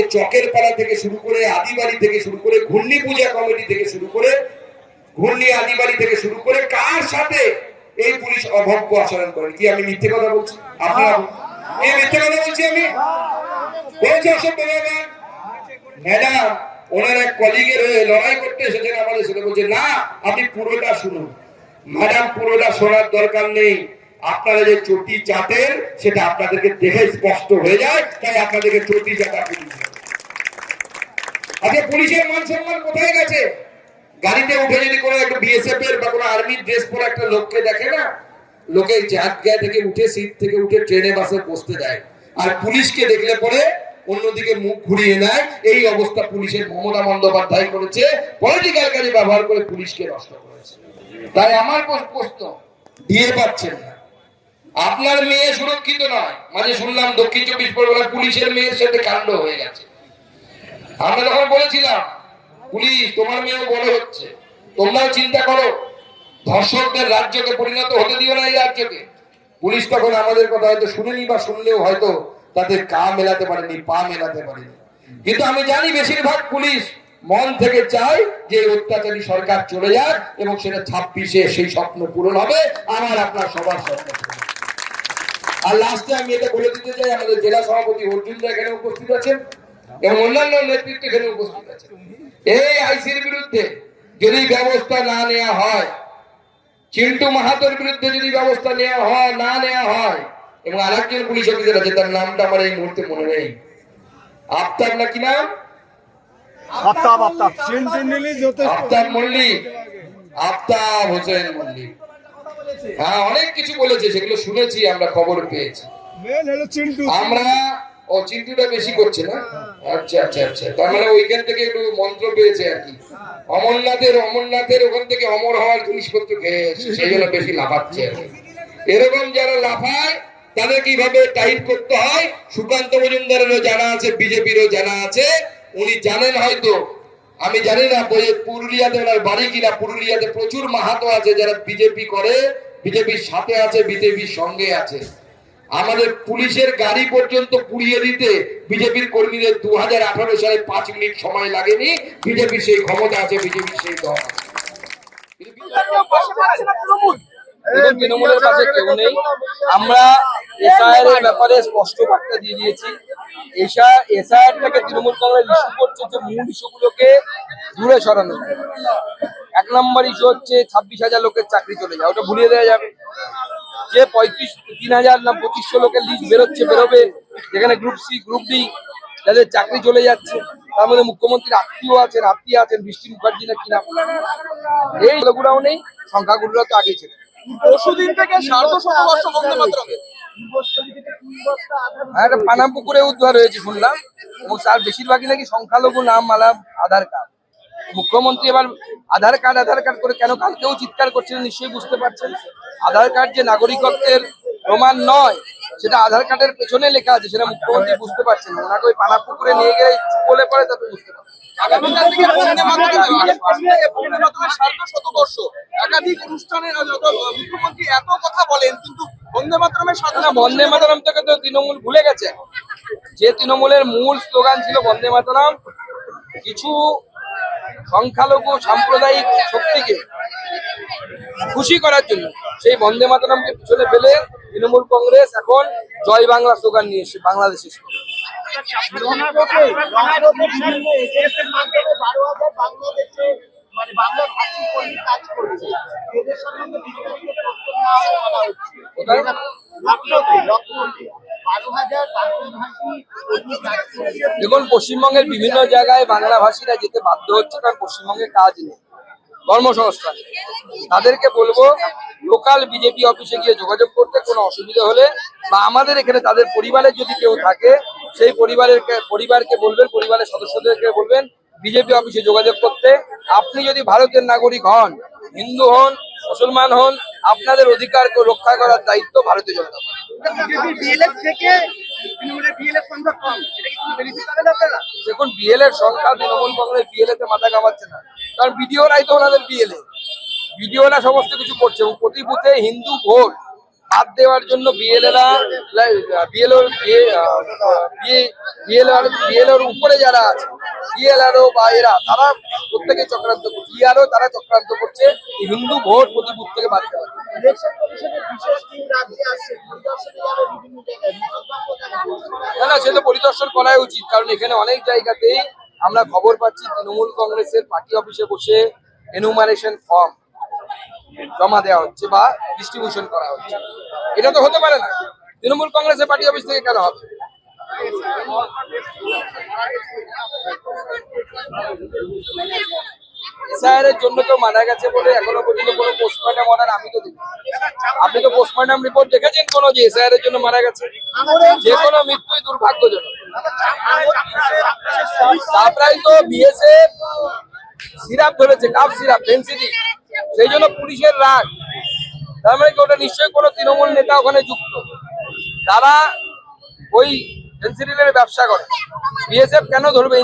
আজকে চকের পাড়া থেকে শুরু করে আদিবাড়ি থেকে শুরু করে ঘূর্ণি পূজা কমিটি থেকে শুরু করে ঘূর্ণি আদিবাড়ি থেকে শুরু করে কার সাথে এই পুলিশ অভব্য আচরণ করে? কি আমি মিথ্যে কথা বলছি? আপনারা এই মিথ্যে কথা বলছি আমি? বলছি ম্যাডাম ওনার এক কলিগের হয়ে লড়াই করতে এসেছেন আমাদের সাথে। বলছে না আপনি পুরোটা শুনুন। ম্যাডাম পুরোটা শোনার দরকার নেই। আপনারা যে চটি চাটেন সেটা আপনাদেরকে দেখে স্পষ্ট হয়ে যায়। তাই আপনাদেরকে চটি চাটা পুলিশ আজকে পুলিশের মান সম্মান কোথায় গেছে? গাড়িতে উঠে যদি কোনো একটা বিএসএফ এর বা কোনো আর্মির ড্রেস পরে একটা লোককে দেখে না, লোকে জায়গা থেকে উঠে সিট থেকে উঠে ট্রেনে, বাসে বসতে দেয়। আর পুলিশকে দেখলে পরে অন্যদিকে মুখ ঘুরিয়ে নেয়। এই অবস্থা পুলিশের মমতা বন্দ্যোপাধ্যায় করেছে। পলিটিক্যাল গাড়ি ব্যবহার করে পুলিশকে নষ্ট করেছে। তাই আমার প্রশ্ন দিয়ে পাচ্ছেন না। আপনার মেয়ে সুরক্ষিত নয়। মাঝে শুনলাম দক্ষিণ চব্বিশ পরগনা পুলিশের মেয়ের সাথে কাণ্ড হয়ে গেছে। আমরা যখন বলেছিলাম, পুলিশ, তোমার মেয়েও বড় হচ্ছে, তোমরাও চিন্তা করো, ধর্ষকদের রাজ্যকে পরিণত হতে দিও না এই রাজ্যকে। পুলিশ তখন আমাদের কথা হয়তো শুনেনি বা শুনলেও হয়তো তাদের কা মেলাতে পারেনি, পা মেলাতে পারেনি। কিন্তু আমি জানি বেশিরভাগ পুলিশ মন থেকে চায় যে অত্যাচারী সরকার চলে যাক এবং সেটা ছাব্বিশে সেই স্বপ্ন পূরণ হবে, আমার আপনার সবার স্বপ্ন আর লাস্টে আমি এটা বলে দিতে চাই, আমাদের জেলা সভাপতি অর্জুন দা এখানে উপস্থিত আছেন। এবং অন্যান্য নেতৃত্ব এখানে উপস্থিত আছেন এই আইসির বিরুদ্ধে যদি ব্যবস্থা না নেওয়া হয় চিন্টু মাহাতোর বিরুদ্ধে যদি ব্যবস্থা নেওয়া হয় না নেওয়া হয় এবং আরেকজন পুলিশ অফিসার আছে তার নামটা আমার এই মুহূর্তে মনে নেই। আফতাব না কি নাম? আফতাব মল্লিক। আফতাব হোসেন মল্লিক। হ্যাঁ অনেক কিছু বলেছে সেগুলো শুনেছি আমরা খবর পেয়েছি। আমরা ও চিন্তুটা বেশি করছে না? আচ্ছা আচ্ছা আচ্ছা। তার মানে ওইখান থেকে একটু মন্ত্র পেয়েছে আর কি। অমরনাথের অমরনাথের ওখান থেকে অমর হওয়ার জিনিসপত্র খেয়ে সেই বেশি লাফাচ্ছে এরকম যারা লাফায়, তাদের কীভাবে টাইট করতে হয়? সুকান্ত মজুমদারেরও জানা আছে, বিজেপিরও জানা আছে। উনি জানেন হয়তো। আমি জানি না, বইয়ে পুরুলিয়াতে ওনার বাড়ি কিনা পুরুলিয়াতে প্রচুর মাহাতো আছে যারা বিজেপি করে। বিজেপির সাথে আছে, বিজেপির সঙ্গে আছে। আমাদের পুলিশের গাড়ি পর্যন্ত পুড়িয়ে দিতে বিজেপির কর্মীদের দু হাজার আঠারো সালে পাঁচ মিনিট সময় লাগেনি। বিজেপির সেই ক্ষমতা আছে বিজেপির সেই দল আমরা এসআইআর এর ব্যাপারে স্পষ্ট বার্তা দিয়ে দিয়েছি। তৃণমূল করছে যে মূল সরানো। এক নম্বর ইস্যু হচ্ছে ছাব্বিশ হাজার লোকের চাকরি চলে যায় ওটা ভুলিয়ে দেওয়া যাবে। যে পঁয়ত্রিশ তিন হাজার না পঁচিশশো লোকের লিস্ট বেরোচ্ছে বেরোবে। যেখানে গ্রুপ সি গ্রুপ ডি যাদের চাকরি চলে যাচ্ছে তার মধ্যে মুখ্যমন্ত্রীর আত্মীয় আছেন আত্মীয় আছেন বৃষ্টি মুখার্জি না কিনা এই লোকগুলাও নেই সংখ্যাগুলো তো আগে ছিল। পরশুদিন থেকে সার্ধ শতবর্ষ বন্দে মাতরমে একটা পানাম পুকুরে উদ্ধার হয়েছে শুনলাম। এবং তার বেশিরভাগই নাকি সংখ্যালঘু নাম মালা আধার কার্ড। মুখ্যমন্ত্রী এবার আধার কার্ড আধার কার্ড করে কেন কালকেও চিৎকার করছিলেন নিশ্চয়ই বুঝতে পারছেন? আধার কার্ড যে নাগরিকত্বের প্রমাণ নয় সেটা আধার কার্ডের পেছনে লেখা আছে সেটা মুখ্যমন্ত্রী বুঝতে পারছেন না। ওনাকে ওই পানা পুকুরে নিয়ে গেলে বলে পরে তাতে বুঝতে পারছেন। একাধিক অনুষ্ঠানে মুখ্যমন্ত্রী এত কথা বলেন কিন্তু বন্দে মাতরমের বন্দে মাতরম থেকে তো তৃণমূল ভুলে গেছে। যে তৃণমূলের মূল স্লোগান ছিল বন্দে মাতরম কিছু সংখ্যালঘু সাম্প্রদায়িক শক্তিকে খুশি করার জন্য সেই বন্দে মাতরমকে পিছনে ফেলে তৃণমূল কংগ্রেস এখন জয় বাংলা স্লোগান নিয়ে এসেছে slogan। মানে বাংলা ভাষী কর্মী কাজ করছে এদের সম্বন্ধে বিস্তারিত তথ্য নেওয়া বলা হচ্ছে কোথায়? লখনৌতে লখনৌতে বারো হাজার বাংলা ভাষী কর্মী কাজ করছে দেখুন, পশ্চিমবঙ্গের বিভিন্ন জায়গায় বাংলা ভাষীরা যেতে বাধ্য হচ্ছে কারণ পশ্চিমবঙ্গে কাজ নেই, কর্মসংস্থান। তাদেরকে বলব, লোকাল বিজেপি অফিসে গিয়ে যোগাযোগ করতে কোনো অসুবিধা হলে বা আমাদের এখানে তাদের পরিবারের যদি কেউ থাকে, সেই পরিবারের পরিবারকে বলবেন, পরিবারের সদস্যদেরকে বলবেন, বিজেপি অফিসে যোগাযোগ করতে আপনি যদি ভারতের নাগরিক হন, হিন্দু হন, মুসলমান হন, আপনাদের অধিকারকে রক্ষা করার দায়িত্ব ভারতীয় জনতা পার্টি দেখুন বিএল এর সংখ্যা তৃণমূল কংগ্রেস বিএলএ তে মাথা কামাচ্ছে না। কারণ বিডিও রাই তো ওনাদের বিএলএ বিডিওরা সমস্ত কিছু করছে। প্রতি বুথে হিন্দু ভোট বাদ দেওয়ার জন্য বিএলএরা বিএলওর বিএলওর বিএলওর উপরে যারা আছে বিএলআরও বা এরা, তারা প্রত্যেকে চক্রান্ত করছে। ইয়ারও তারা চক্রান্ত করছে। হিন্দু ভোট প্রতি বুথ থেকে বাদ দেওয়ার না না সেটা পরিদর্শন করাই উচিত কারণ এখানে অনেক জায়গাতেই আমরা খবর পাচ্ছি তৃণমূল কংগ্রেসের পার্টি অফিসে বসে এনুমারেশন ফর্ম জমা দেওয়া হচ্ছে বা ডিস্ট্রিবিউশন করা হচ্ছে। এটা তো হতে পারে না। তৃণমূল কংগ্রেসের পার্টি অফিস থেকে কেন হবে? এসআইআর জন্য কেউ মারা গেছে বলে এখনও পর্যন্ত কোনো পোস্টমর্টম অর্ডার আমি তো দেখি আপনি তো পোস্টমর্টম রিপোর্ট দেখেছেন কোনো যে এর জন্য মারা গেছে। যে কোনো মৃত্যুই দুর্ভাগ্যজনক। তারপরেই তো বিএসএফ সিরাপ ধরেছে, কাপ সিরাপ ডেন্সিটি সেই জন্য পুলিশের রাগ। তার মানে কি, ওটা নিশ্চয়ই কোনো তৃণমূল নেতা ওখানে যুক্ত। তারা ওই ফেন্সিডিলের ব্যবসা করে। বিএসএফ কেন ধরবে?